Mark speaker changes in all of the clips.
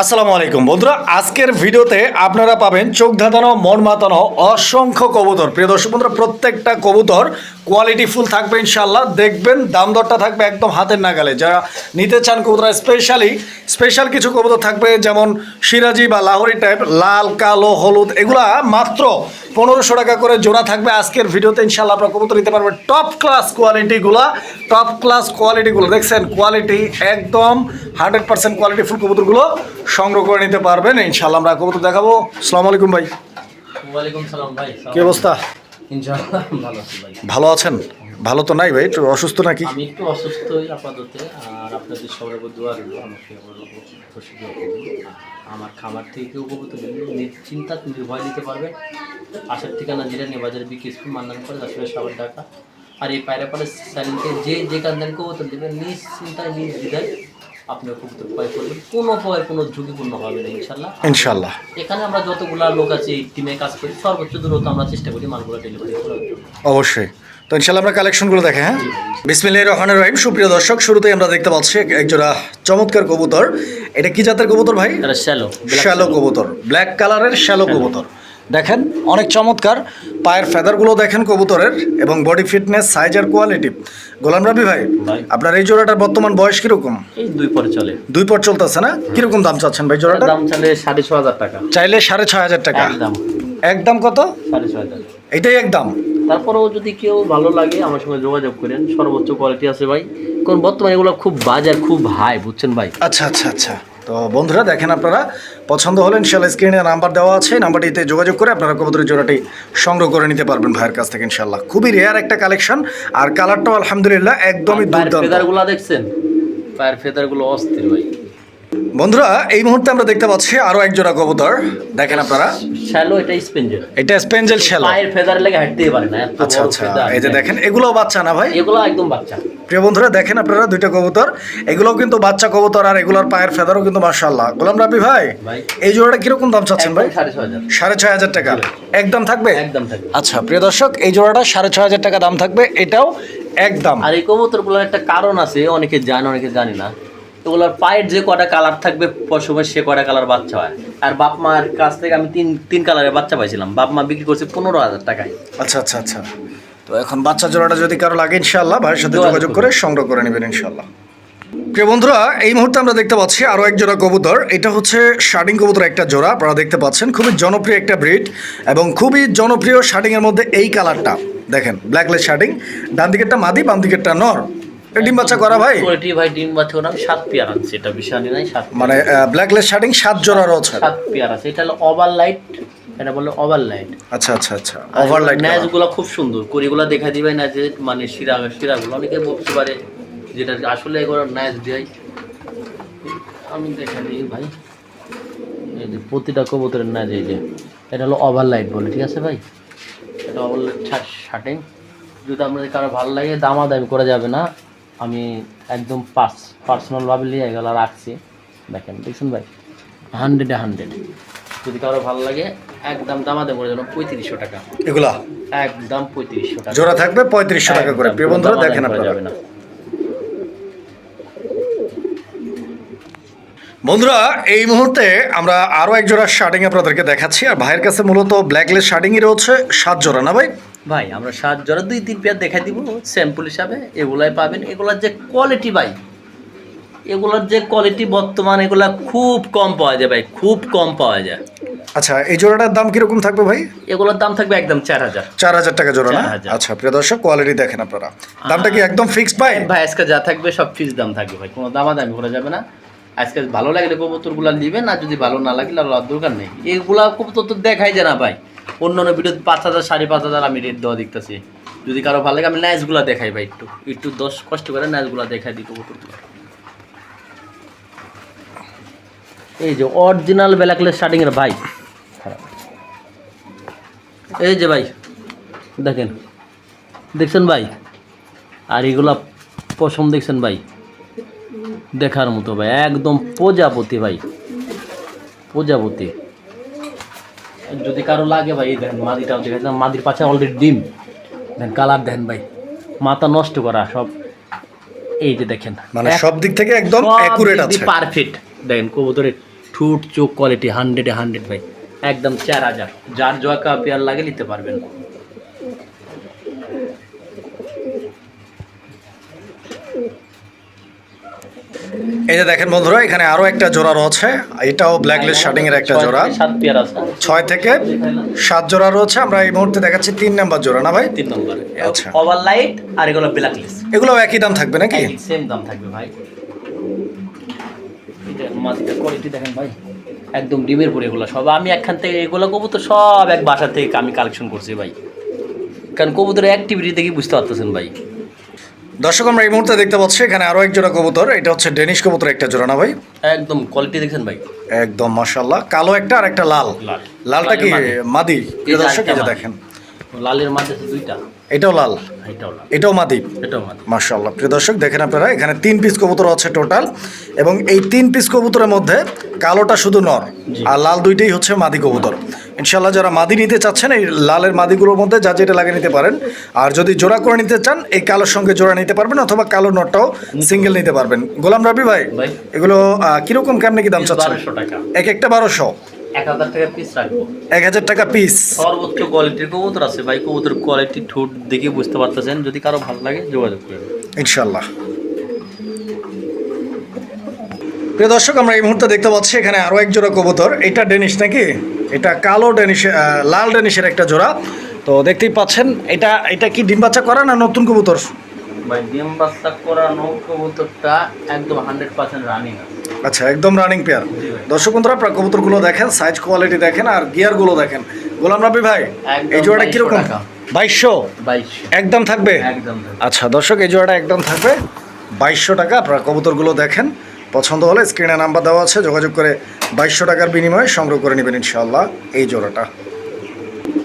Speaker 1: আসসালামু আলাইকুম বন্ধুরা, আজকের ভিডিওতে আপনারা পাবেন চোখ ধাঁধানো, মন মাতানো অসংখ্য কবুতর। প্রিয় দর্শক বন্ধুরা, প্রত্যেকটা কবুতর কোয়ালিটি ফুল থাকবে ইনশাল্লাহ দেখবেন দাম দরটা থাকবে একদম হাতের নাগালে। যারা নিতে চান কবুতর স্পেশালি স্পেশাল কিছু কবুতর থাকবে যেমন সিরাজি বা লাহোরি টাইপ লাল, কালো, হলুদ, এগুলা মাত্র পনেরোশো টাকা করে জোড়া থাকবে। আজকের ভিডিওতে ইনশাল্লাহ আপনার কবুতর নিতে পারবেন। টপ ক্লাস কোয়ালিটিগুলো টপ ক্লাস কোয়ালিটিগুলো দেখছেন কোয়ালিটি একদম হান্ড্রেড পার্সেন্ট কোয়ালিটি ফুল কবুতরগুলো সংগ্রহ করে নিতে পারবেন। ইনশাল্লাহ আমরা কবুতর দেখাবো। সালাম আলাইকুম ভাই।
Speaker 2: ওয়ালাইকুম সালাম ভাই
Speaker 1: কি অবস্থা?
Speaker 2: ইনশাআল্লাহ ভালো আছি ভাই।
Speaker 1: ভালো আছেন? ভালো তো নাই ভাই একটু অসুস্থ নাকি?
Speaker 2: আমি একটু অসুস্থই আপাতত আর আপনাদের সবার উপর দোয়া রইল আমাকে। আমার খামার থেকে উপকৃত চিন্তা নির্ভয় নিতে পারবেন আসার ঠিকানা যেটা নিয়ে বাজারে বিক্রি স্কুল মান্দান করে আসলে সবার টাকা আর এই পায়রা পালে স্যালিনকে যে যে কান্দান কবুতর দেবেন নিজ চিন্তায় নিজ দিদায় আপনার কবুতর ক্রয় করবেন কোনো প্রকার কোনো ঝুঁকিপূর্ণ হবে না ইনশাল্লাহ।
Speaker 1: ইনশাল্লাহ।
Speaker 2: এখানে আমরা যতগুলা লোক আছে এই টিমে কাজ করি সর্বোচ্চ দূরত্ব আমরা চেষ্টা করি মালগুলো ডেলিভারি করার জন্য।
Speaker 1: অবশ্যই। তো ইনশাল্লাহ আমরা কালেকশনগুলো দেখে হ্যাঁ? বিসমিল্লাহির রহমানির রহিম। সুপ্রিয় দর্শক শুরুতেই আমরা দেখতে পাচ্ছি একজোড়া চমৎকার কবুতর। এটা কি জাতের কবুতর ভাই?
Speaker 2: শ্যালো
Speaker 1: শ্যালো কবুতর। ব্ল্যাক কালারের শ্যালো কবুতর। দেখেন অনেক চমৎকার। পায়ের ফেদারগুলো দেখেন কবুতরের এবং বডি ফিটনেস সাইজ আর কোয়ালিটি গোলাম রাবি ভাই। আপনার এই জোড়াটার বর্তমান বয়স কীরকম?
Speaker 2: এই দুই পরে চলে।
Speaker 1: দুই পর চলতেছে না? কীরকম দাম চাচ্ছেন ভাই জোড়াটা?
Speaker 2: দাম চলে সাড়ে ছ হাজার টাকা।
Speaker 1: চাইলে সাড়ে ছয় হাজার টাকা।
Speaker 2: একদম।
Speaker 1: একদম কত?
Speaker 2: সাড়ে ছ হাজার।
Speaker 1: এটাই একদম
Speaker 2: তারপরেও যদি কেউ ভালো লাগে আমার সঙ্গে যোগাযোগ করেন। সর্বোচ্চ কোয়ালিটি আছে ভাই। কারণ বর্তমানে এগুলো খুব বাজার খুব হাই বুঝছেন ভাই?
Speaker 1: আচ্ছা আচ্ছা আচ্ছা। তো বন্ধুরা দেখেন আপনারা পছন্দ হলে ইনশাল্লাহ স্ক্রিনে নাম্বার দেওয়া আছে নাম্বারটিতে যোগাযোগ করে আপনারা কবুতরের জোড়াটি সংগ্রহ করে নিতে পারবেন ভাইয়ের কাছ থেকে ইনশাল্লাহ খুবই রেয়ার একটা কালেকশন আর কালারটাও আলহামদুলিল্লাহ একদমই দুর্দান্ত।
Speaker 2: দেখছেন? পায়ের ফেদারগুলো অস্থির ভাই।
Speaker 1: বন্ধুরা এই মুহূর্তে আমরা দেখতে পাচ্ছি আরও এক জোড়া কবুতর। দেখেন আপনারা।
Speaker 2: শ্যালো এটা স্পেঞ্জের
Speaker 1: এটা স্পেঞ্জেল শ্যালো।
Speaker 2: পায়ের ফেদার লেগে হাঁটতেই পারে না
Speaker 1: আচ্ছা আচ্ছা। এই যে দেখেন এগুলো বাচ্চা না ভাই?
Speaker 2: এগুলো একদম বাচ্চা।
Speaker 1: প্রিয় বন্ধুরা দেখেন আপনারা দুইটা কবুতর। এগুলোও কিন্তু বাচ্চা কবুতর আর এগুলোর পায়ের ফেদারও কিন্তু মার্শাল্লাহ গোলাম রাবি ভাই এই জোড়াটা কীরকম দাম চাচ্ছেন ভাই?
Speaker 2: সাড়ে
Speaker 1: ছয় হাজার টাকা। একদম থাকবে?
Speaker 2: একদম থাকবে।
Speaker 1: আচ্ছা প্রিয় দর্শক এই জোড়াটা সাড়ে ছয় হাজার টাকা দাম থাকবে। এটাও একদম।
Speaker 2: আর এই কবুতরগুলোর একটা কারণ আছে অনেকে জানে অনেকে জানে না। এগুলোর পায়ের যে কটা কালার থাকবে পশমের সে কটা কালার বাচ্চা হয়। আর বাপ মার কাছ থেকে আমি তিন তিন কালারের বাচ্চা পাইছিলাম। বাপ মা বিক্রি করছে পনেরো হাজার টাকায়।
Speaker 1: আচ্ছা আচ্ছা আচ্ছা। তো এখন বাচ্চা জোড়াটা যদি কারও লাগে ইনশাল্লাহ ভাইয়ের সাথে
Speaker 2: যোগাযোগ
Speaker 1: করে সংগ্রহ করে নেবেন ইনশাল্লাহ প্রিয় বন্ধুরা এই মুহূর্তে আমরা দেখতে পাচ্ছি আরও এক জোড়া কবুতর। এটা হচ্ছে শার্টিং কবুতর একটা জোড়া। আপনারা দেখতে পাচ্ছেন খুবই জনপ্রিয় একটা ব্রিড এবং খুবই জনপ্রিয় শার্টিংয়ের মধ্যে এই কালারটা দেখেন ব্ল্যাকলেস শার্টিং ডান দিকেরটা মাদি বাম দিকেরটা নর। ডিম বাচ্চা করা ভাই?
Speaker 2: কোয়ালিটি ভাই ডিম বাচ্চা আমি সাত পেয়ার আছে এটা বিশাল নাই সাত
Speaker 1: মানে ব্ল্যাক ব্ল্যাকলেস শার্টিং সাত জোড়া রয়েছে
Speaker 2: সাত পেয়ার আছে এটা হলো ওভার লাইট এটা বলে ওভার লাইট
Speaker 1: আচ্ছা আচ্ছা আচ্ছা ওভারলাইট
Speaker 2: ন্যাজগুলো খুব সুন্দর করিগুলো দেখা দিবে না যে মানে শিরা শিরাগুলো। অনেকে বলতে পারে যেটা আসলে এগুলো ন্যাজ দেয়। আমি দেখা দিই ভাই। এই যে প্রতিটা কবুতরের এই যে এটা হলো ওভার লাইট বলে ঠিক আছে ভাই? এটা ওভার লাইট শার্টিং যদি আপনাদের কারও ভালো লাগে দামাদামি করা যাবে না। আমি একদম পার্স পার্সোনালভাবে নিয়ে এগুলো রাখছি। দেখেন দেখছেন ভাই? হান্ড্রেডে হান্ড্রেড যদি কারও ভালো লাগে একদম দামাদামি করে জন্য পঁয়ত্রিশশো টাকা।
Speaker 1: এগুলা?
Speaker 2: একদম পঁয়ত্রিশশো টাকা।
Speaker 1: জোড়া থাকবে পঁয়ত্রিশশো টাকা করে। প্রিয় বন্ধুরা দেখেন আপনারা।
Speaker 2: যাবে না।
Speaker 1: বন্ধুরা এই মুহূর্তে আমরা আরও এক জোড়া শার্টিং আপনাদেরকে দেখাচ্ছি। আর ভাইয়ের কাছে মূলত ব্ল্যাকলেস শার্টিংই রয়েছে সাত জোড়া না ভাই?
Speaker 2: ভাই আমরা সাত জোড়া দুই তিন পেয়ার দেখাই দিব। স্যাম্পল হিসাবে এগুলাই পাবেন। এগুলার যে কোয়ালিটি ভাই এগুলার যে কোয়ালিটি বর্তমান এগুলা খুব কম পাওয়া যায় ভাই খুব কম পাওয়া যায়।
Speaker 1: আচ্ছা এই জোড়াটার দাম কীরকম থাকবে ভাই?
Speaker 2: এগুলোর দাম থাকবে একদম চার হাজার।
Speaker 1: চার হাজার টাকা জোড়া না? আচ্ছা প্রিয় দর্শক কোয়ালিটি দেখেন আপনারা। দামটা কি একদম ফিক্সড ভাই?
Speaker 2: ভাই আজকে যা থাকবে সব ফিক্স দাম থাকবে ভাই কোনো দামাদামি করা যাবে না। আজকে ভালো লাগলে কবুতরগুলো নেবেন আর যদি ভালো না লাগলে আর দরকার নেই। এগুলা কবুতর তো দেখাই যায় না ভাই। অন্য অন্য ভিডিও পাঁচ হাজার, সাড়ে পাঁচ হাজার আমি রেট দেওয়া দেখতেছি। যদি কারও ভালো লাগে, আমি ন্যাচগুলো দেখাই ভাই একটু। একটু দশ কষ্ট করে ন্যাচগুলো দেখাই কবুতরগুলো এই যে অরিজিনাল ব্ল্যাকলেস স্টার্টিং এর ভাই। এই যে ভাই, দেখেন। দেখছেন ভাই? আর এগুলা পশম দেখছেন ভাই? দেখার মতো ভাই, একদম প্রজাপতি ভাই। প্রজাপতি। যদি কারও লাগে ভাই দেখেন মাদিটাও দেখেন মাদির পাশে অলরেডি ডিম। দেখেন কালার দেখেন ভাই মাথা নষ্ট করা সব। এই যে দেখেন
Speaker 1: মানে সব দিক থেকে একদম অ্যাকুরেট আছে।
Speaker 2: পারফেক্ট দেখেন কবুতরের ঠুট চোখ কোয়ালিটি হান্ড্রেডে হান্ড্রেড ভাই একদম চার হাজার। যার জয়কা পেয়ার লাগে নিতে পারবেন।
Speaker 1: এই যে দেখেন বন্ধুরা এখানে আরও একটা জোড়া রয়েছে। এটাও ব্ল্যাকলেস শার্টিং এর একটা জোড়া।
Speaker 2: সাত পেয়ার আছে।
Speaker 1: ছয় থেকে সাত জোড়া রয়েছে। আমরা এই মুহূর্তে দেখাচ্ছি তিন নাম্বার জোড়া না ভাই?
Speaker 2: তিন নম্বর।
Speaker 1: আচ্ছা।
Speaker 2: ওভার লাইট আর এগুলো ব্ল্যাক লিস্ট
Speaker 1: এগুলো একই দাম থাকবে নাকি?
Speaker 2: সেম দাম থাকবে ভাই। কোয়ালিটি দেখেন ভাই। একদম ডিমের পরে এগুলো সব। আমি একখান থেকে এগুলো কবুতর সব এক বাসা থেকে আমি কালেকশন করছি ভাই। কারণ কবুতরের অ্যাক্টিভিটি দেখে বুঝতে পারতেছেন ভাই।
Speaker 1: দর্শক আমরা এই মুহূর্তে দেখতে পাচ্ছি এখানে আরও এক জোড়া কবুতর। এটা হচ্ছে ডেনিশ কবুতর একটা জোড়া না ভাই?
Speaker 2: একদম কোয়ালিটি দেখছেন ভাই।
Speaker 1: একদম মাশাল্লাহ কালো একটা আর একটা লাল।
Speaker 2: লাল।
Speaker 1: লালটা কি মাদি। দর্শক
Speaker 2: আরেকটা
Speaker 1: দেখেন।
Speaker 2: লালের মাঝে দুইটা।
Speaker 1: এটাও লাল।
Speaker 2: এটাও
Speaker 1: মাদি।
Speaker 2: এটাও
Speaker 1: মাশাল্লাহ প্রিয় দর্শক দেখেন আপনারা এখানে তিন পিস কবুতর আছে টোটাল এবং এই তিন পিস কবুতরের মধ্যে কালোটা শুধু নর আর লাল দুইটাই হচ্ছে মাদি কবুতর। ইনশাল্লাহ যারা মাদি নিতে চাচ্ছেন এই লালের মাদিগুলোর মধ্যে যা যেটা লাগিয়ে নিতে পারেন। আর যদি জোড়া করে নিতে চান এই কালোর সঙ্গে জোড়া নিতে পারবেন অথবা কালো নটটাও সিঙ্গেল নিতে পারবেন। গোলাম রবি ভাই। এগুলো কীরকম কেমনে কি দাম চাচ্ছেন? এক একটা বারোশো?
Speaker 2: এক হাজার টাকা পিস রাখব।
Speaker 1: এক হাজার টাকা পিস
Speaker 2: সর্বোচ্চ কোয়ালিটির কবুতর আছে ভাই কবুতর কোয়ালিটি ঠোঁট দেখে বুঝতে পারতেছেন। যদি কারও ভালো লাগে যোগাযোগ করবেন।
Speaker 1: ইনশাল্লাহ প্রিয় দর্শক আমরা এই মুহূর্তে দেখতে পাচ্ছি এখানে আরও এক জোড়া কবুতর। এটা ডেনিশ নাকি? এটা কালো ডেনিশ লাল ডেনিশের একটা জোড়া। তো দেখতেই পাচ্ছেন এটা এটা কি ডিম বাচ্চা করা না নতুন কবুতর?
Speaker 2: ভাই ডিম বাচ্চা করানো কবুতরটা একদম হান্ড্রেড পার্সেন্ট রানিং
Speaker 1: আচ্ছা একদম রানিং পেয়ার। দর্শক বন্ধুরা আপনারা কবুতরগুলো দেখেন সাইজ কোয়ালিটি দেখেন আর গিয়ারগুলো দেখেন। গোলাম রাবি ভাই এই জোড়াটা
Speaker 2: 2200
Speaker 1: কীরকম? বাইশশো? একদম থাকবে?
Speaker 2: একদম
Speaker 1: আচ্ছা দর্শক এই জোড়াটা একদম থাকবে। বাইশশো টাকা আপনারা কবুতরগুলো দেখেন। পছন্দ হলে স্ক্রিনে নাম্বার দেওয়া আছে, যোগাযোগ করে বাইশশো টাকার বিনিময়ে সংগ্রহ করে নেবেন ইনশাল্লাহ এই জোড়াটা।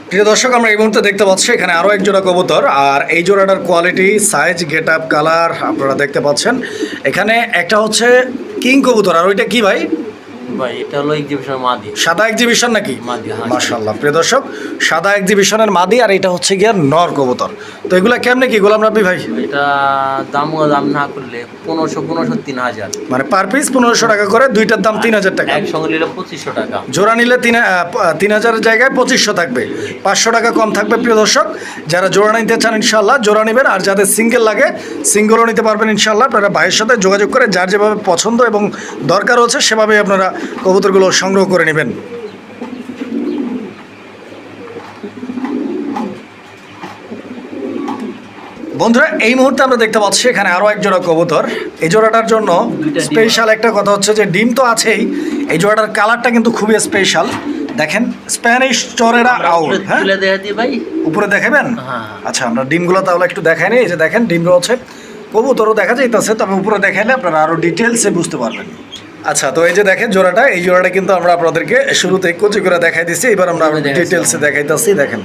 Speaker 1: প্রিয় দর্শক, আমরা এই মুহূর্তে দেখতে পাচ্ছি এখানে আরও এক জোড়া কবুতর, আর এই জোড়াটার quality size get up colour আপনারা দেখতে পাচ্ছেন। এখানে একটা হচ্ছে কিং কবুতর, আর ওইটা কি ভাই?
Speaker 2: ভাই এটা হলো এক্সিবিশন মাদি।
Speaker 1: সাদা এক্সিবিশন নাকি?
Speaker 2: মাদি, হ্যাঁ।
Speaker 1: প্রিয় দর্শক সাদা এক্সিবিশনের মাদি আর এটা হচ্ছে গিয়ে নর কবুতর। তো এগুলা কেমনে কি গোলাম রাব্বি ভাই?
Speaker 2: এটা দাম দাম না করলে পনেরোশো পনেরোশো তিন হাজার।
Speaker 1: মানে পার পিস পনেরোশো টাকা করে দুইটার দাম তিন হাজার টাকা।
Speaker 2: একসঙ্গে নিলে পঁচিশশো টাকা।
Speaker 1: জোড়া নিলে তিন তিন হাজারের জায়গায় পঁচিশশো থাকবে। পাঁচশো টাকা কম থাকবে প্রিয় দর্শক। যারা জোড়া নিতে চান ইনশাল্লাহ জোড়া নেবেন। আর যাদের সিঙ্গেল লাগে সিঙ্গেলও নিতে পারবেন ইনশাল্লাহ আপনারা ভাইয়ের সাথে যোগাযোগ করে যার যেভাবে পছন্দ এবং দরকার হচ্ছে সেভাবেই আপনারা কবুতরগুলো সংগ্রহ করে নেবেন। বন্ধুরা এই মুহূর্তে আমরা দেখতে পাচ্ছি এখানে আরও এক জোড়া কবুতর। এই জোড়াটার জন্য স্পেশাল একটা কথা হচ্ছে যে ডিম তো আছেই। এই জোড়াটার কালারটা কিন্তু খুবই স্পেশাল দেখেন স্প্যানিশ চরেরা আউট হ্যাঁ? উপরে দেখাবেন?
Speaker 2: হ্যাঁ।
Speaker 1: আচ্ছা আমরা ডিমগুলো তাহলে একটু দেখাই নিই এই যে দেখেন ডিমগুলো রয়েছে। কবুতরও দেখা যাইতেছে তবে উপরে দেখাইলে আপনারা আরও ডিটেলসে বুঝতে পারবেন। আচ্ছা তো এই যে দেখেন জোড়াটা এই জোড়াটা কিন্তু আমরা আপনাদেরকে শুরুতে কুচি করে দেখাই দিচ্ছি এবার আমরা ডিটেলসে দেখাইতেছি দেখেন।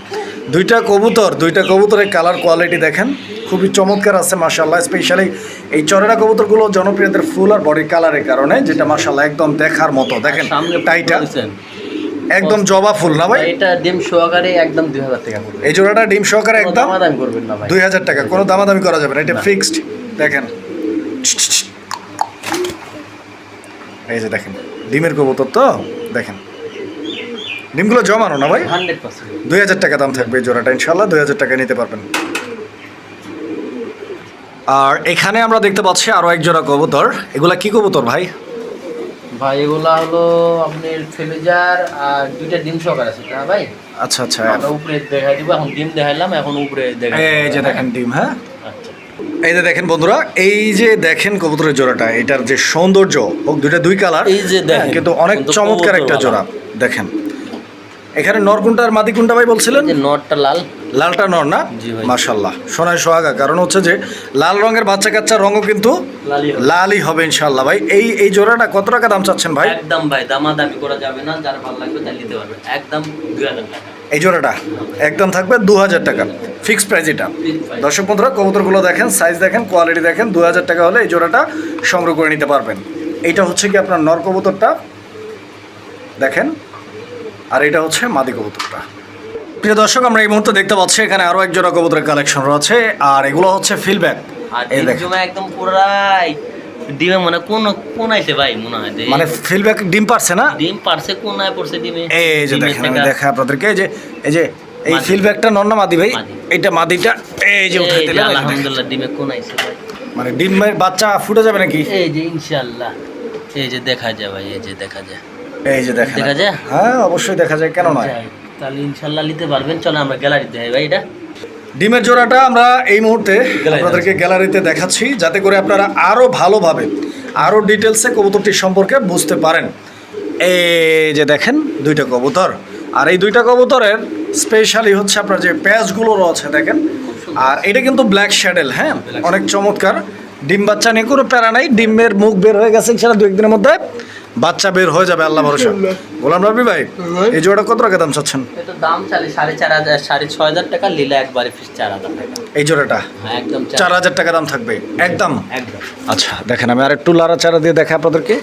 Speaker 1: দুইটা কবুতর দুইটা কবুতরের কালার কোয়ালিটি দেখেন খুবই চমৎকার আছে মাশাল্লাহ স্পেশালি এই চরেরা কবুতরগুলো জনপ্রিয়দের ফুল আর বডির কালারের কারণে যেটা মাশাল্লাহ একদম দেখার মতো দেখেন টাইটা একদম জবা ফুল না ভাই?
Speaker 2: এটা ডিম সহকারে একদম দুই হাজার টাকা পড়বে।
Speaker 1: এই জোড়াটা ডিম সহকারে একদম
Speaker 2: দামাদামি করবেন না ভাই।
Speaker 1: দুই হাজার টাকা কোনো দামাদামি করা যাবে না এটা ফিক্সড দেখেন। এই যে দেখেন ডিমের কবুতর তো? দেখেন। ডিমগুলো জমানো না ভাই? দুই হাজার টাকা দাম থাকবে এই জোড়াটা ইনশাল্লাহ দুই হাজার টাকা নিতে পারবেন। আর এখানে আমরা দেখতে পাচ্ছি আরও এক জোড়া কবুতর। এগুলা কি কবুতর ভাই?
Speaker 2: ভাই এগুলা হলো আপনার ফেলেজার আর দুইটা ডিম সহকার আছে না ভাই?
Speaker 1: আচ্ছা আচ্ছা।
Speaker 2: উপরে দেখাই দিব এখন ডিম দেখাইলাম এখন উপরে দেখাই
Speaker 1: এই যে দেখেন ডিম হ্যাঁ? এই যে দেখেন বন্ধুরা এই যে দেখেন কবুতরের জোড়াটা এটার যে সৌন্দর্য হোক দুইটা দুই কালার
Speaker 2: এই যে দেখেন,
Speaker 1: কিন্তু অনেক চমৎকার একটা জোড়া দেখেন। এখানে নরকুন্টা আর মাদি কুন্টা ভাই বলছিলেন
Speaker 2: নরটা লাল
Speaker 1: লালটা নর না? মাশাল্লাহ সোনায় সোহাগা। কারণ হচ্ছে যে লাল রঙের বাচ্চা কাচ্চার রঙও কিন্তু
Speaker 2: লালই হবে।
Speaker 1: ইনশাল্লাহ ভাই এই এই জোড়াটা কত টাকা দাম চাচ্ছেন ভাই?
Speaker 2: একদম ভাই দামাদামি করা যাবে না। যার ভালো লাগবে তাই নিতে পারবে। একদম দুই হাজার টাকা।
Speaker 1: এই জোড়াটা একদম থাকবে দু হাজার টাকা। ফিক্সড প্রাইস এটা। দর্শক বন্ধুরা কবুতরগুলো দেখেন সাইজ দেখেন কোয়ালিটি দেখেন দু হাজার টাকা হলে এই জোড়াটা সংগ্রহ করে নিতে পারবেন। এইটা হচ্ছে কি আপনার নর কবুতরটা? দেখেন। আর এটা হচ্ছে মাদি কবুতরটা। প্রিয় দর্শক আমরা এই মুহূর্তে দেখতে পাচ্ছি এখানে আরও এক জোড়া কবুতরের কালেকশন রয়েছে আর এগুলো হচ্ছে ফিলব্যাক
Speaker 2: আর
Speaker 1: এই
Speaker 2: জমা একদম পুরাই ডিমে মনে কোন কোন আইছে ভাই মনে হয়
Speaker 1: মানে ফিলব্যাক ডিম পারছে না?
Speaker 2: ডিম পারছে কোন আয় পড়ছে ডিমে।
Speaker 1: এই যে দেখেন আমি দেখা আপনাদেরকে এই যে এই যে এই। ফিলব্যাকটা নন্না মাদি ভাই। এইটা মাদিটা এই যে উঠাই দিলাম।
Speaker 2: আলহামদুলিল্লাহ ডিমে কোন আইছে ভাই।
Speaker 1: মানে ডিমের বাচ্চা ফুটে যাবে নাকি?
Speaker 2: এই যে ইনশাআল্লাহ। এই যে দেখা যায় ভাই এই যে দেখা যায়।
Speaker 1: এই যে দেখেন।
Speaker 2: দেখা যায়?
Speaker 1: হ্যাঁ অবশ্যই দেখা যায় কেন নয়?
Speaker 2: তাহলে ইনশাআল্লাহ নিতে পারবেন। চলো আমরা গ্যালারিতে যাই ভাই এটা?
Speaker 1: ডিমের জোড়াটা আমরা এই মুহূর্তে আপনাদেরকে গ্যালারিতে দেখাচ্ছি যাতে করে আপনারা আরও ভালোভাবে আরও ডিটেলসে কবুতরটি সম্পর্কে বুঝতে পারেন। এই যে দেখেন দুইটা কবুতর। আর এই দুইটা কবুতরের স্পেশালি হচ্ছে আপনার যে প্যাচগুলো রয়েছে দেখেন। আর এটা কিন্তু ব্ল্যাক শ্যাডেল হ্যাঁ? অনেক চমৎকার। ডিম বাচ্চা নিয়ে কোনো প্যারা নাই ডিমের মুখ বের হয়ে গেছে সেটা দু একদিনের মধ্যে। বাচ্চা বের হয়ে যাবে আল্লাহ ভরসা। গোলাম রবি ভাই এই জোড়া কত টাকা দাম চাচ্ছেন?
Speaker 2: এটা দাম চালে সাড়ে চার হাজার সাড়ে ছয় হাজার টাকা লীলা একবারে ফিস চার হাজার টাকা।
Speaker 1: এই জোড়াটা?
Speaker 2: হ্যাঁ একদম
Speaker 1: চার হাজার। টাকা দাম থাকবে একদম?
Speaker 2: একদম।
Speaker 1: আচ্ছা দেখেন আমি আর একটু লাড়াচাড়া দিয়ে দেখা আপনাদেরকে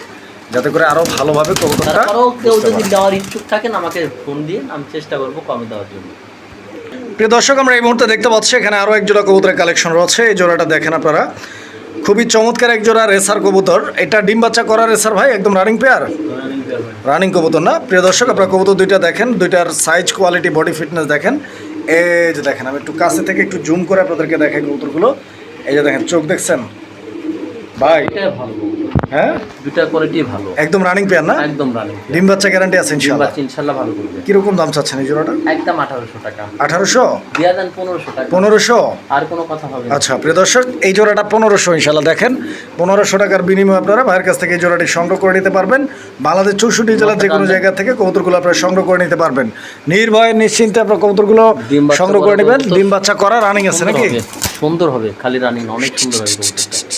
Speaker 1: যাতে করে আরও ভালোভাবে কবুতরটা
Speaker 2: কেউ যদি। দেওয়ার ইচ্ছুক থাকেন আমাকে ফোন দিয়ে আমি চেষ্টা করব কমে দেওয়ার জন্য।
Speaker 1: প্রিয় দর্শক আমরা এই মুহূর্তে দেখতে পাচ্ছি এখানে আরও এক জোড়া কবুতরের কালেকশন রয়েছে। এই জোড়াটা দেখেন আপনারা। খুবই চমৎকার এক জোড়া রেসার কবুতর। এটা ডিম বাচ্চা করার রেসার ভাই, একদম রানিং পেয়ার রানিং কবুতর না? প্রিয় দর্শক, আপনারা কবুতর দুইটা দেখেন, দুইটার সাইজ কোয়ালিটি বডি ফিটনেস দেখেন। এই যে দেখেন, আমি একটু কাছে থেকে একটু জুম করে আপনাদেরকে দেখাই কবুতরগুলো। এই যে দেখেন, চোখ দেখছেন? ভাই হ্যাঁ?
Speaker 2: দুটা কোয়ালিটি ভালো।
Speaker 1: একদম রানিং পেয়ার না?
Speaker 2: একদম রানিং
Speaker 1: ডিম বাচ্চা গ্যারান্টি আছে ইনশাআল্লাহ।
Speaker 2: বাচ্চা ইনশাল্লাহ ভালো করবে।
Speaker 1: কীরকম দাম চাচ্ছেন এই জোড়াটা?
Speaker 2: একদম আঠারোশো টাকা।
Speaker 1: আঠারোশো?
Speaker 2: দিয়া দেন পনেরোশো টাকা।
Speaker 1: পনেরোশো?
Speaker 2: আর কোনো কথা হবে
Speaker 1: আচ্ছা প্রিয় দর্শক এই জোড়াটা পনেরোশো ইনশাল্লাহ দেখেন। পনেরোশো টাকার বিনিময়ে আপনারা ভাইয়ের কাছ থেকে এই জোড়াটি সংগ্রহ করে নিতে পারবেন। বাংলাদেশ চৌষট্টি জেলার যে কোনো জায়গা থেকে কবুতরগুলো আপনারা সংগ্রহ করে নিতে পারবেন। নির্ভয়ে নিশ্চিন্তে আপনার কবুতরগুলো সংগ্রহ করে নেবেন। ডিম বাচ্চা করা রানিং আছে নাকি?
Speaker 2: সুন্দর হবে। খালি রানিং অনেক সুন্দর হবে কবুতরটা।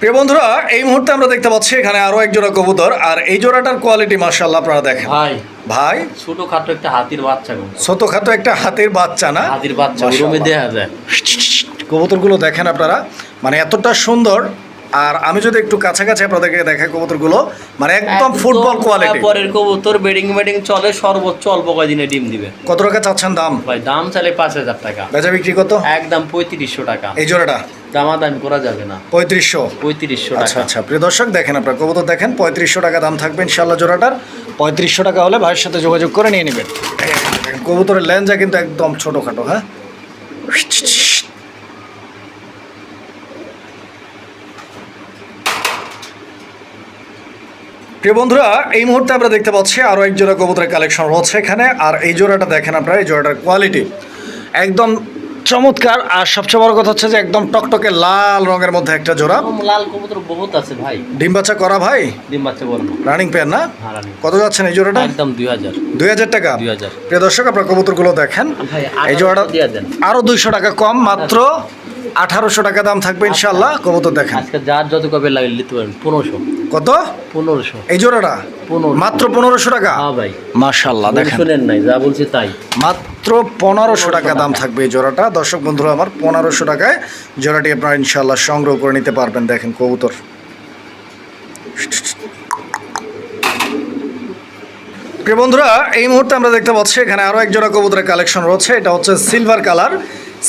Speaker 1: প্রিয় বন্ধুরা এই মুহূর্তে আমরা দেখতে পাচ্ছি এখানে আরও এক জোড়া কবুতর আর এই জোড়াটার কোয়ালিটি মার্শাল্লাহ আপনারা দেখেন।
Speaker 2: ভাই
Speaker 1: ভাই?
Speaker 2: ছোট খাটো একটা হাতির বাচ্চা ছোট
Speaker 1: ছোটখাটো একটা হাতির বাচ্চা না?
Speaker 2: হাতির বাচ্চা
Speaker 1: কবুতর
Speaker 2: রুমে দেখা যায়।
Speaker 1: কবুতরগুলো দেখেন আপনারা। মানে এতটা সুন্দর আর আমি যদি একটু কাছাকাছি আপনাদেরকে দেখাই কবুতরগুলো মানে একদম ফুটবল কোয়ালিটি
Speaker 2: পরের কবুতর বেডিং বেডিং চলে সর্বোচ্চ অল্প কয়দিনে ডিম দিবে।
Speaker 1: কত টাকা চাচ্ছেন দাম?
Speaker 2: ভাই দাম চালে পাঁচ হাজার টাকা।
Speaker 1: বেচা বিক্রি কত?
Speaker 2: একদম পঁয়ত্রিশশো টাকা।
Speaker 1: এই জোড়াটা?
Speaker 2: দামাদামি করা যাবে না।
Speaker 1: পঁয়ত্রিশশো?
Speaker 2: পঁয়ত্রিশশো
Speaker 1: আচ্ছা
Speaker 2: টাকা।
Speaker 1: আচ্ছা প্রিয় দর্শক দেখেন আপনার কবুতর দেখেন পঁয়ত্রিশশো টাকা দাম থাকবে ইনশাল্লাহ জোড়াটার। পঁয়ত্রিশশো টাকা হলে ভাইয়ের সাথে যোগাযোগ করে নিয়ে নেবেন। কবুতরের লেন্সা কিন্তু একদম ছোটোখাটো হ্যাঁ? প্রিয় বন্ধুরা এই মুহূর্তে আমরা দেখতে পাচ্ছি আরও এক জোড়া কবুতরের কালেকশন রয়েছে এখানে। আর এই জোড়াটা দেখেন আপনারা এই জোড়াটার কোয়ালিটি একদম চমৎকার। আর সবচেয়ে বড় কথা হচ্ছে যে একদম টকটকে লাল রঙের মধ্যে একটা জোড়া।
Speaker 2: লাল কবুতর বহুত আছে ভাই।
Speaker 1: ডিম বাচ্চা করা ভাই?
Speaker 2: ডিম বাচ্চা বড়
Speaker 1: রানিং পেয়ার না?
Speaker 2: হ্যাঁ,
Speaker 1: কত যাচ্ছেন এই জোড়াটা?
Speaker 2: একদম দুই হাজার।
Speaker 1: দুই হাজার টাকা?
Speaker 2: দুই হাজার।
Speaker 1: প্রিয় দর্শক আপনার কবুতরগুলো দেখেন। এই জোড়াটা আরও দুইশো টাকা কম মাত্র আঠারোশো টাকা দাম থাকবে ইনশাল্লাহ কবুতর দেখেন।
Speaker 2: আজকে যার যত কবে লাগে নিতে পারেন পনেরোশো।
Speaker 1: কত?
Speaker 2: পনেরোশো।
Speaker 1: এই জোড়াটা? মাত্র পনেরোশো টাকা?
Speaker 2: হ্যাঁ ভাই।
Speaker 1: মাশাল্লাহ দেখেন।
Speaker 2: শোনেন নাই যা বলছি তাই।
Speaker 1: মাত্র পনেরোশো টাকা দাম থাকবে এই জোড়াটা। দর্শক বন্ধুরা আমার পনেরোশো টাকায় জোড়াটি আপনারা ইনশাল্লাহ সংগ্রহ করে নিতে পারবেন দেখেন কবুতর। প্রিয় বন্ধুরা এই মুহূর্তে আমরা দেখতে পাচ্ছি এখানে আরও এক জোড়া কবুতরের কালেকশন রয়েছে। এটা হচ্ছে সিলভার কালার।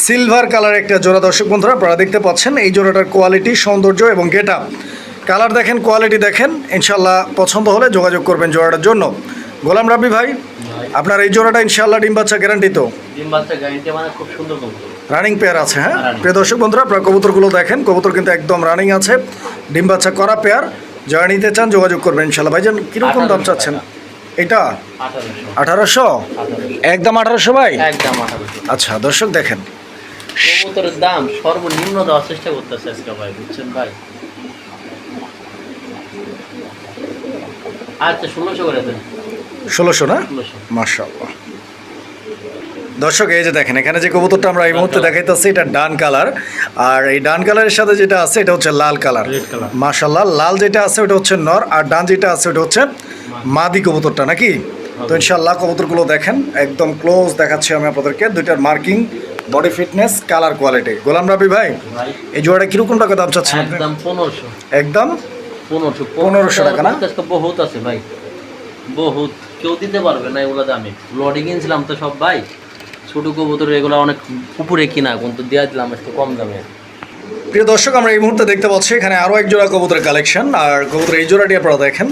Speaker 1: সিলভার কালার একটা জোড়া দর্শক বন্ধুরা আপনারা দেখতে পাচ্ছেন এই জোড়াটার কোয়ালিটি সৌন্দর্য এবং গেট কালার দেখেন কোয়ালিটি দেখেন ইনশাল্লাহ পছন্দ হলে যোগাযোগ করবেন জোড়াটার জন্য। গোলাম রাব্বি ভাই আপনার এই জোড়াটা ইনশাল্লাহ ডিম বাচ্চা গ্যারান্টি তো?
Speaker 2: গ্যারেন্টি মানে
Speaker 1: রানিং পেয়ার আছে হ্যাঁ। প্রিয় দর্শক বন্ধুরা আপনার কবুতরগুলো দেখেন কবুতর কিন্তু একদম রানিং আছে। ডিম বাচ্চা করা পেয়ার যারা নিতে চান যোগাযোগ করবেন ইনশাল্লাহ ভাই ভাইজান কীরকম দাম
Speaker 2: 1800
Speaker 1: চাচ্ছেন? এটা?
Speaker 2: আঠারোশো।
Speaker 1: একদম আঠারোশো ভাই?
Speaker 2: একদম
Speaker 1: আচ্ছা দর্শক দেখেন।
Speaker 2: কবুতরের দাম সর্বনিম্ন দেওয়ার চেষ্টা করতেছে আজকে ভাই বুঝছেন ভাই? আচ্ছা ষোলোশো করে দেন।
Speaker 1: ষোলোশো না?
Speaker 2: ষোলোশো।
Speaker 1: মাশাআল্লাহ। দর্শক এই যে দেখেন এখানে যে কবুতরটা আমরা এই মুহূর্তে দেখাইতেছি এটা ডান কালার। আর এই ডান কালারের সাথে যেটা আছে এটা হচ্ছে লাল কালার। মাশাল্লাহ লাল যেটা আছে ওটা হচ্ছে নর আর ডান যেটা আছে ওটা হচ্ছে মাদি কবুতরটা নাকি? তো ইনশাল্লাহ কবুতরগুলো দেখেন একদম ক্লোজ দেখাচ্ছি আমি আপনাদেরকে। দুইটার marking body fitness colour quality. Golam Rabi ভাই
Speaker 2: ভাই।
Speaker 1: এই জোড়াটা কীরকম টাকা দাম চাচ্ছেন?
Speaker 2: একদম পনেরোশো।
Speaker 1: একদম?
Speaker 2: পনেরোশো
Speaker 1: 1500 টাকা না?
Speaker 2: বহুত আছে ভাই। বহুত। কেউ দিতে পারবে না এগুলো দামে। লডে কিনছিলাম তো সব ভাই। ছোট কবুতর এগুলো অনেক কিনা কিন্তু দেওয়া দিলাম একটু কম দামে।
Speaker 1: প্রিয় দর্শক আমরা এই মুহূর্তে দেখতে পাচ্ছি এখানে আরও এক জোড়া কবুতরের কালেকশন আর কবুতর এই জোড়াটি আপনারা দেখেন।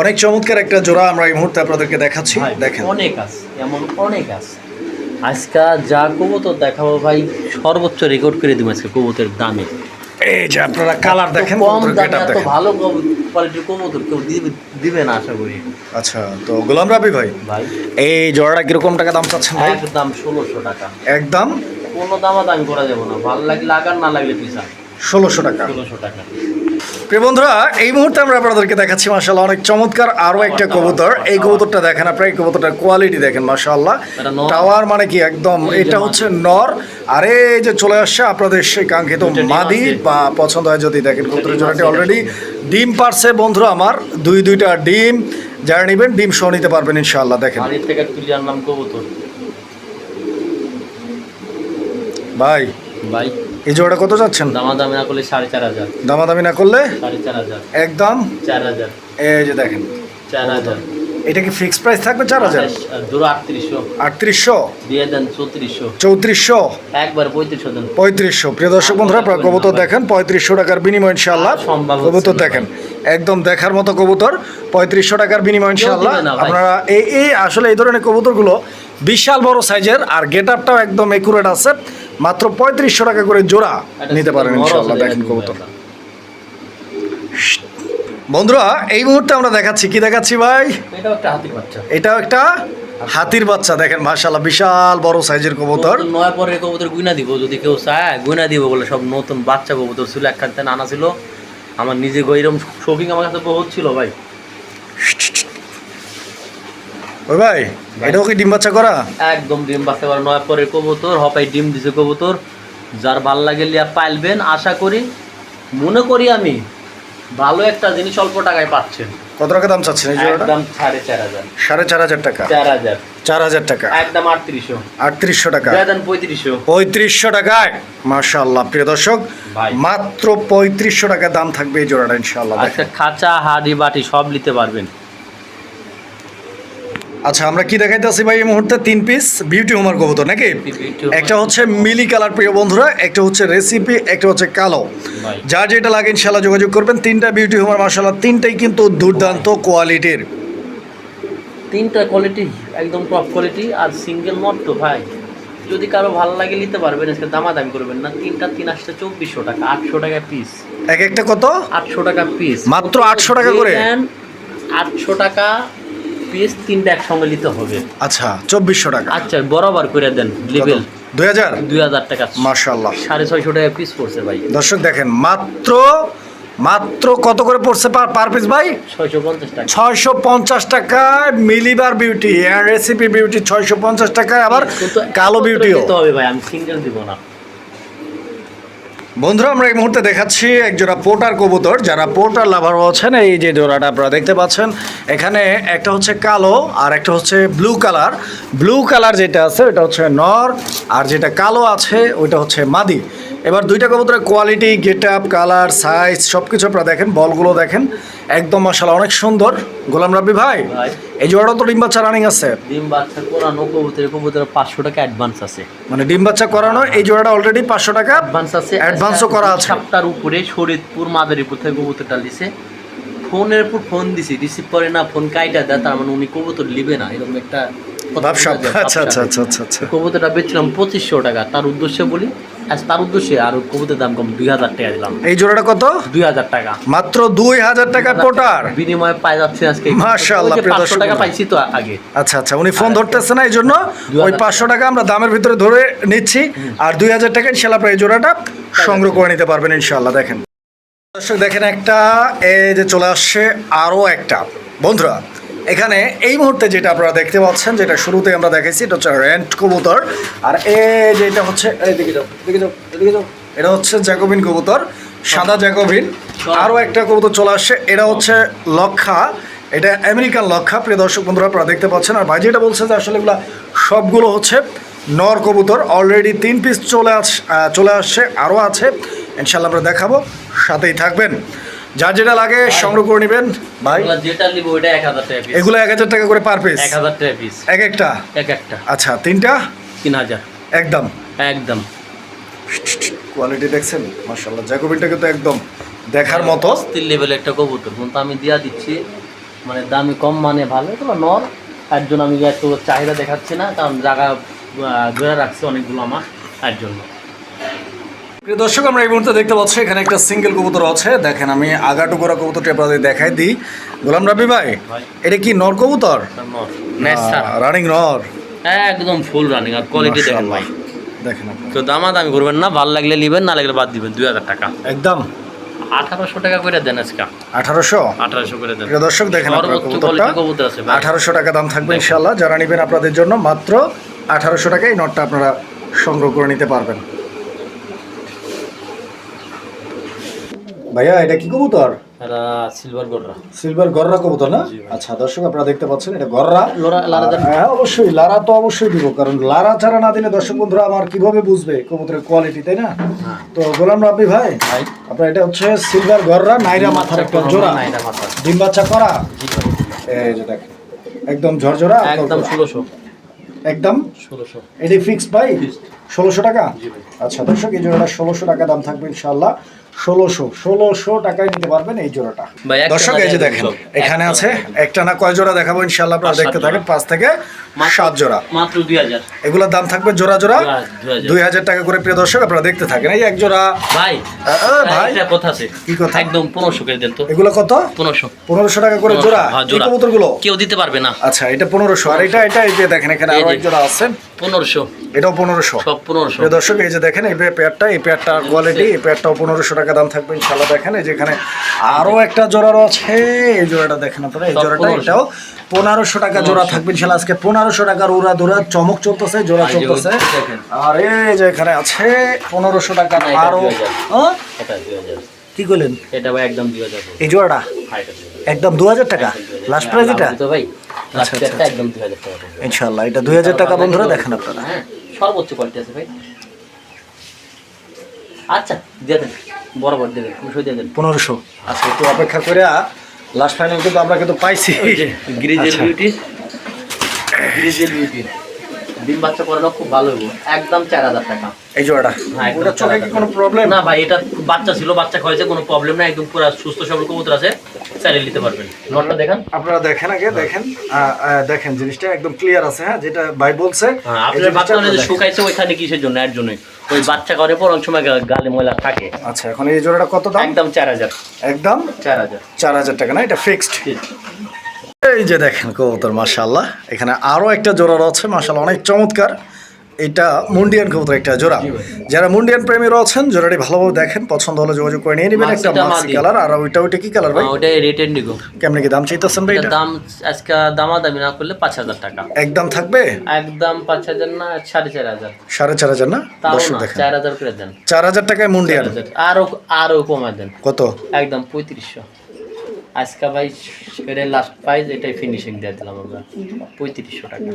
Speaker 1: অনেক চমৎকার একটা জোড়া আমরা এই মুহূর্তে আপনাদেরকে দেখাচ্ছি। দেখেন।
Speaker 2: অনেক আছে এমন অনেক আছে। আজকে যা কবুতর দেখাবো ভাই সর্বোচ্চ রেকর্ড করে দিব আজকে কবুতরের দামে।
Speaker 1: এই যে আপনারা কালার দেখেন
Speaker 2: কম দামে এত ভালো কোয়ালিটির কবুতর কেউ দিবে না আশা করি।
Speaker 1: আচ্ছা তো গোলাম রাবি ভাই
Speaker 2: ভাই।
Speaker 1: এই জোড়াটা কীরকম টাকা দাম চাচ্ছেন ভাই?
Speaker 2: একদম ষোলোশো টাকা।
Speaker 1: একদম?
Speaker 2: কোনো দামা দামি করা যাবে না ভালো লাগলে লাগার না লাগলে পিসা
Speaker 1: ষোলোশো টাকা।
Speaker 2: ষোলোশো টাকা।
Speaker 1: প্রিয় বন্ধুরা এই মুহূর্তে আমরা আপনাদেরকে দেখাচ্ছি মাশাআল্লাহ অনেক চমৎকার আরও একটা কবুতর। এই কবুতরটা দেখেন আপনারা এই কবুতরটার কোয়ালিটি দেখেন
Speaker 2: নর।
Speaker 1: টাওয়ার মানে কি একদম এটা হচ্ছে নর। আর এই যে চলে আসছে আপনাদের সেই কাঙ্ক্ষিত মাদি বা পছন্দ হয় যদি দেখেন কবুতরের জোড়াটি অলরেডি ডিম পারছে বন্ধুরা আমার দুই দুইটা ডিম। যারা নেবেন ডিম সহ নিতে পারবেন ইনশাআল্লাহ দেখেন।
Speaker 2: থেকে কবুতর।
Speaker 1: ভাই।
Speaker 2: ভাই।
Speaker 1: এই জোড়া কত যাচ্ছেন?
Speaker 2: দামা দামি না করলে সাড়ে চার হাজার।
Speaker 1: দামাদামি না করলে?
Speaker 2: সাড়ে চার হাজার।
Speaker 1: একদম
Speaker 2: চার হাজার।
Speaker 1: এই যে দেখেন।
Speaker 2: চার হাজার।
Speaker 1: এটা কি ফিক্সড প্রাইস থাকবে চার হাজার?
Speaker 2: দুটো আটত্রিশশো।
Speaker 1: আটত্রিশশো?
Speaker 2: দিয়ে দেন চৌত্রিশশো।
Speaker 1: চৌত্রিশশো?
Speaker 2: একবার পঁয়ত্রিশশো দেন।
Speaker 1: পঁয়ত্রিশশো। প্রিয় দর্শক বন্ধুরা আপনারা কবুতর দেখেন পঁয়ত্রিশশো টাকার বিনিময়
Speaker 2: হচ্ছে
Speaker 1: কবুতর দেখেন। একদম দেখার মতো কবুতর পঁয়ত্রিশশো টাকার বিনিময়
Speaker 2: ভাই।
Speaker 1: আপনারা এই এই আসলে এই ধরনের কবুতরগুলো বিশাল বড় সাইজের আর গেট আপটাও একদম একুরেট আছে। মাত্র পঁয়ত্রিশশো টাকা করে জোড়া নিতে পারেন ইনশাল্লাহ দেখেন কবুতর। বন্ধুরা এই মুহূর্তে আমরা দেখাচ্ছি কি দেখাচ্ছি ভাই?
Speaker 2: এটাও একটা হাতির বাচ্চা।
Speaker 1: এটাও একটা হাতির বাচ্চা দেখেন মাশাল্লাহ বিশাল বড় সাইজের কবুতর।
Speaker 2: নয় পরে কবুতর গুইনা দিব যদি কেউ চায় গুইনা দিব বলে সব নতুন বাচ্চা কবুতর ছিল একখানতে আনা ছিল। আমার নিজে গইরম শৌখিন আমার কাছে বহুত ছিল ভাই।
Speaker 1: ওই ভাই এটাও কি ডিম বাচ্চা করা?
Speaker 2: একদম ডিম বাচ্চা করে নয় পরে কবুতর হপাই ডিম দিছে কবুতর। যার ভালো লাগে লিয়া পাইলবেন আশা করি মনে করি আমি ভালো একটা জিনিস অল্প টাকায় পাচ্ছেন।
Speaker 1: কত টাকা দাম চাচ্ছেন এই জোড়াটা?
Speaker 2: একদম সাড়ে চার হাজার।
Speaker 1: সাড়ে চার হাজার টাকা?
Speaker 2: চার হাজার।
Speaker 1: চার হাজার টাকা?
Speaker 2: একদম আটত্রিশশো।
Speaker 1: আটত্রিশশো টাকা?
Speaker 2: দেন পঁয়ত্রিশশো।
Speaker 1: পঁয়ত্রিশশো টাকায়? মাশাল্লাহ প্রিয় দর্শক। মাত্র পঁয়ত্রিশশো টাকা দাম থাকবে এই জোড়াটা ইনশাল্লাহ
Speaker 2: আচ্ছা খাঁচা হাড়ি বাটি সব নিতে পারবেন।
Speaker 1: আচ্ছা আমরা কি দেখাইতেছি ভাই এই মুহূর্তে? তিন পিস বিউটি হোমার কবুতর নাকি? একটা হচ্ছে মিলি কালার প্রিয় বন্ধুরা একটা হচ্ছে রেসিপি একটা হচ্ছে কালো। যার যেটা লাগে ইনশাল্লাহ যোগাযোগ করবেন। তিনটা বিউটি হোমার মাশাল্লাহ তিনটাই কিন্তু দুর্দান্ত কোয়ালিটির
Speaker 2: তিনটা কোয়ালিটি একদম টপ কোয়ালিটি আর সিঙ্গেল নট তো ভাই। যদি কারও ভালো লাগে নিতে পারবেন আজকে দামা দামাদামি করবেন না। তিনটা তিন আসছে চব্বিশশো টাকা আটশো টাকা পিস
Speaker 1: এক একটা কত?
Speaker 2: আটশো টাকা পিস
Speaker 1: মাত্র 800 টাকা করে?
Speaker 2: আটশো টাকা পিস তিনটা একসঙ্গে নিতে হবে।
Speaker 1: আচ্ছা চব্বিশশো টাকা।
Speaker 2: আচ্ছা বরাবর করে দেন লেভেল
Speaker 1: দুই হাজার?
Speaker 2: দুই হাজার টাকা।
Speaker 1: মাশাল্লাহ
Speaker 2: সাড়ে ছয়শো টাকা পিস পড়ছে ভাই।
Speaker 1: দর্শক দেখেন মাত্র মাত্র কত করে পড়ছে পার পার পিস ভাই?
Speaker 2: ছয়শো পঞ্চাশ টাকা।
Speaker 1: মিলিবার বিউটি রেসিপি বিউটি ছয়শো পঞ্চাশ টাকায় আবার কালো বিউটিও
Speaker 2: হবে ভাই? আমি সিঙ্গেল দিব না।
Speaker 1: বন্ধুরা, আমরা এই মুহূর্তে দেখাচ্ছি একজোড়া পোটার কবুতর, যারা পোটার লাভার আছেন। এই যে জোড়াটা আপনারা দেখতে পাচ্ছেন, এখানে একটা হচ্ছে কালো আর একটা হচ্ছে ব্লু কালার ব্লু কালার যেটা আছে, ওটা হচ্ছে নর, আর যেটা কালো আছে ওইটা হচ্ছে মাদি। এবার দুইটা কবুতরের quality get up colour size সব কিছু আপনারা দেখেন বলগুলো দেখেন। একদম মশালা অনেক সুন্দর। গোলাম রাব্বি ভাই। এই জোড়াটা তো ডিম বাচ্চা রানিং আছে।
Speaker 2: ডিম বাচ্চা করানো কবুতরের কবুতরের পাঁচশো টাকা অ্যাডভান্স আছে।
Speaker 1: মানে ডিম বাচ্চা করানো এই জোড়াটা অলরেডি পাঁচশো টাকা
Speaker 2: অ্যাডভান্স আছে।
Speaker 1: অ্যাডভান্সও করা আছে।
Speaker 2: সপ্তাহের উপরে শরীরপুর মাদারীপুর থেকে কবুতরটা দিছে ফোনের উপর ফোন দিছি রিসিভ করে না ফোন কাইটা দেয় তার মানে উনি কবুতর নিবে না এরকম একটা
Speaker 1: আচ্ছা আচ্ছা আচ্ছা আচ্ছা আচ্ছা।
Speaker 2: কবুতরটা বেচছিলাম পঁচিশশো টাকা তার উদ্দেশ্যে বলি আজ তার উদ্দেশ্যে আর কবুতরের দাম কম দুই হাজার টাকা দিলাম।
Speaker 1: এই জোড়াটা কত?
Speaker 2: দুই হাজার টাকা।
Speaker 1: মাত্র দুই হাজার টাকা
Speaker 2: বিনিময়ে পাই যাচ্ছে আজকে।
Speaker 1: মাশাআল্লাহ,
Speaker 2: পাঁচশো টাকা পাইছি তো আগে।
Speaker 1: আচ্ছা আচ্ছা উনি ফোন ধরতেছে না এই জন্য ওই পাঁচশো টাকা আমরা দামের ভিতরে ধরে নিচ্ছি। আর দুই হাজার টাকা ইনশাল্লাহ আপনার এই জোড়াটা সংগ্রহ করে নিতে পারবেন ইনশাল্লাহ দেখেন। দর্শক দেখেন একটা এই যে চলে আসছে আরও একটা। বন্ধুরা এখানে এই মুহূর্তে যেটা আপনারা দেখতে পাচ্ছেন যেটা শুরুতে আমরা দেখেছি এটা হচ্ছে রেন্ট কবুতর। আর এ যেটা হচ্ছে এদিকে যাও এদিকে যাও এদিকে যাও। এটা হচ্ছে জ্যাকোবিন কবুতর সাদা জ্যাকোবিন। আরও একটা কবুতর চলে আসছে এটা হচ্ছে লক্ষা। এটা আমেরিকান লক্ষা প্রিয় দর্শক বন্ধুরা আপনারা দেখতে পাচ্ছেন। আর ভাই যেটা বলছে যে আসলে এগুলা সবগুলো হচ্ছে নর কবুতর অলরেডি তিন পিস চলে আস চলে আসছে আরও আছে। ইনশাল্লাহ আমরা দেখাবো সাথেই থাকবেন। যার যেটা লাগে সংগ্রহ করে নেবেন ভাই।
Speaker 2: যেটা নিবো ওইটা এক হাজার টাকা পিস
Speaker 1: এগুলো এক হাজার টাকা করে পার পিস
Speaker 2: এক হাজার টাকা পিস
Speaker 1: এক একটা?
Speaker 2: এক একটা।
Speaker 1: আচ্ছা তিনটা?
Speaker 2: তিন হাজার।
Speaker 1: একদম।
Speaker 2: একদম।
Speaker 1: কোয়ালিটি দেখছেন? মার্শাল্লাহ জ্যাকোবিনটা কিন্তু একদম দেখার মতো।
Speaker 2: অস্থির লেভেলের একটা কবুতর। কিন্তু আমি দিয়া দিচ্ছি মানে দামি কম মানে ভালো। এগুলো নর। তার জন্য আমি এত চাহিদা দেখাচ্ছি না কারণ জায়গা ধরে রাখছি অনেকগুলো আমার তার জন্য।
Speaker 1: প্রিয় দর্শক আমরা এই মুহূর্তে দেখতে পাচ্ছি এখানে একটা সিঙ্গেল কবুতর আছে। দেখেন আমি আগাটু করা কবুতরটি আপনাদের দেখাই দিই। গোলাম রাবি ভাই এটা কি নর কবুতর? রানিং নর।
Speaker 2: একদম ফুল রানিং আর কোয়ালিটি দেখেন ভাই।
Speaker 1: দেখেন
Speaker 2: তো দামা দামি করবেন না ভালো লাগলে নেবেন না লাগলে বাদ দিবেন দুই হাজার টাকা।
Speaker 1: একদম।
Speaker 2: আঠারোশো টাকা করে দেন আজকে।
Speaker 1: আঠারোশো?
Speaker 2: আঠারোশো করে দেন।
Speaker 1: প্রিয় দর্শক দেখেন আঠারোশো টাকা দাম থাকবে ইনশাল্লাহ যারা নেবেন আপনাদের জন্য মাত্র আঠারোশো টাকায় এই নটটা আপনারা সংগ্রহ করে নিতে পারবেন। ভাইয়া এটা কি কবুতর?
Speaker 2: সিলভার গোল্ডরা
Speaker 1: সিলভার গররা কবুতর না? আচ্ছা দর্শক আপনারা দেখতে পাচ্ছেন এটা গররা হ্যাঁ অবশ্যই লারা তো অবশ্যই দিব কারণ লারা ছাড়া না দিলে দর্শক বন্ধুরা আমার কীভাবে বুঝবে কবুতরের কোয়ালিটি তাই না?
Speaker 2: হ্যাঁ।
Speaker 1: তো গোলাম রাব্বি ভাই
Speaker 2: ভাই।
Speaker 1: আপনার এটা হচ্ছে সিলভার গররা নাইরা মাথার একটা জোড়া।
Speaker 2: না এটা মাথা
Speaker 1: ডিম বাচ্চা করা? এই যে দেখেন একদম ঝরঝরা
Speaker 2: একদম
Speaker 1: এটি ফিক্সড ভাই। ষোলোশো টাকা?
Speaker 2: জি
Speaker 1: আচ্ছা দর্শক এই জোড়াটা ষোলোশো টাকা দাম থাকবে ইনশাল্লাহ ষোলোশো ষোলোশো টাকায় নিতে পারবেন এই জোড়াটা। দর্শক এই যে দেখেন এখানে আছে একটা না কয় জোড়া দেখাবো ইনশাল্লাহ আপনারা দেখতে থাকেন? পাঁচ থেকে সাত জোড়া।
Speaker 2: মাত্র দুই হাজার।
Speaker 1: এগুলোর দাম থাকবে জোড়া জোড়া
Speaker 2: দুই হাজার।
Speaker 1: টাকা করে প্রিয় দর্শক আপনারা দেখতে থাকেন। এই এক জোড়া।
Speaker 2: ভাই
Speaker 1: ভাই।
Speaker 2: কথা আছে।
Speaker 1: কি কথা?
Speaker 2: একদম পনেরোশো করে দেন তো।
Speaker 1: এগুলো কত?
Speaker 2: পনেরোশো।
Speaker 1: পনেরোশো টাকা করে জোড়া?
Speaker 2: হ্যাঁ, জোড়া।
Speaker 1: কবুতরগুলো?
Speaker 2: কেউ দিতে পারবে না।
Speaker 1: আচ্ছা এটা পনেরোশো। আর এটা এটা এই যে দেখেন এখানে
Speaker 2: আরও
Speaker 1: এক জোড়া আছে।
Speaker 2: পনেরোশো।
Speaker 1: এটাও পনেরোশো।
Speaker 2: সব পনেরোশো।
Speaker 1: দর্শক এই যে দেখেন এই পেয়ারটা এই পেয়ারটার কোয়ালিটি এই পেয়ারটাও পনেরোশো টাকা দাম থাকবে ইনশাল্লাহ দেখেন এই যেখানে আরও একটা জোড়ারও আছে। এই জোড়াটা দেখেন আপনারা এই জোড়াটা এটাও পনেরোশো টাকা জোড়া থাকবে ইনশাল্লাহ আজকে পনেরোশো টাকার উড়া দুরা চমক চলতেছে জোড়া চলতেছে। আর এই যে এখানে আছে পনেরোশো টাকা
Speaker 2: না, এটা
Speaker 1: আরও
Speaker 2: 2000? এটা দুই হাজার।
Speaker 1: কি করলেন
Speaker 2: এটা ভাই একদম
Speaker 1: এই জোড়াটা?
Speaker 2: হ্যাঁ, এটা 2000
Speaker 1: একদম দু হাজার টাকা? লাস্ট প্রাইস এটা?
Speaker 2: তো ভাই।
Speaker 1: আচ্ছা,
Speaker 2: একদম দুই হাজার টাকা
Speaker 1: ইনশাল্লাহ এটা দুই হাজার টাকা বন্ধুরা দেখেন আপনারা।
Speaker 2: হ্যাঁ সর্বোচ্চ কোয়ালিটি আছে ভাই। আচ্ছা দিয়ে দেন বরাবর দিয়ে দেন খুশি দিয়ে দেন।
Speaker 1: পনেরোশো। আচ্ছা একটু অপেক্ষা করে লাস্ট ফাইনাল কিন্তু আমরা কিন্তু পাইছি।
Speaker 2: গ্রিজেল
Speaker 1: আচ্ছা।
Speaker 2: বিউটি গ্রিজেল বিউটি ডিম বাচ্চা করানো খুব ভালো হইব একদম চার হাজার টাকা।
Speaker 1: এই জোড়াটা।
Speaker 2: হ্যাঁ,
Speaker 1: ওটা চোখে কি কোনো প্রবলেম
Speaker 2: না ভাই এটা বাচ্চা ছিল বাচ্চা হয়েছে কোনো প্রবলেম না একদম পুরো সুস্থ সবল কবুতর আছে। চালিয়ে নিতে পারবেন। নটটা দেখান।
Speaker 1: আপনারা দেখেন আগে দেখেন। দেখেন জিনিসটা একদম ক্লিয়ার আছে হ্যাঁ যেটা ভাই বলছে।
Speaker 2: হ্যাঁ আপনার বাচ্চা যে। শুকাইছে ওইখানে কিসের জন্য এর জন্যই। ওই বাচ্চা করে পর অনেক সময় গালে ময়লা থাকে।
Speaker 1: আচ্ছা এখন এই জোড়াটা কত দাম?
Speaker 2: একদম চার হাজার।
Speaker 1: একদম?
Speaker 2: চার হাজার।
Speaker 1: চার হাজার টাকা না? এটা ফিক্সড এই যে দেখেন কবুতর মাশাল্লাহ এখানে আরও একটা জোড়া রয়েছে মাশাল্লাহ অনেক চমৎকার। এটা মুন্ডিয়ান কবুতর একটা জোড়া। যারা মুন্ডিয়ান প্রেমীরা আছেন জোড়াটি ভালোভাবে দেখেন পছন্দ হলে যোগাযোগ করে নিয়ে নেবেন। একটা
Speaker 2: মাদি।
Speaker 1: কালার আর ওইটা ওইটা কি কালার ভাই?
Speaker 2: ওটাই রেট এন্ডিগো
Speaker 1: কেমনে কি দাম চাইতেছেন ভাই এটা
Speaker 2: দাম আজকে দামাদামি না করলে পাঁচ হাজার টাকা।
Speaker 1: একদম থাকবে?
Speaker 2: একদম পাঁচ হাজার না সাড়ে চার হাজার।
Speaker 1: সাড়ে চার হাজার না?
Speaker 2: তাও
Speaker 1: দর্শক
Speaker 2: না
Speaker 1: দেখেন।
Speaker 2: চার হাজার করে দেন।
Speaker 1: চার হাজার টাকায় মুন্ডিয়ান।
Speaker 2: আরও আরও কমায় দেন।
Speaker 1: কত?
Speaker 2: একদম পঁয়ত্রিশশো। আজকে ভাই লাস্ট প্রাইস এটাই ফিনিশিং দিয়ে দিলাম আমরা। পঁয়ত্রিশশো টাকা।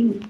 Speaker 2: you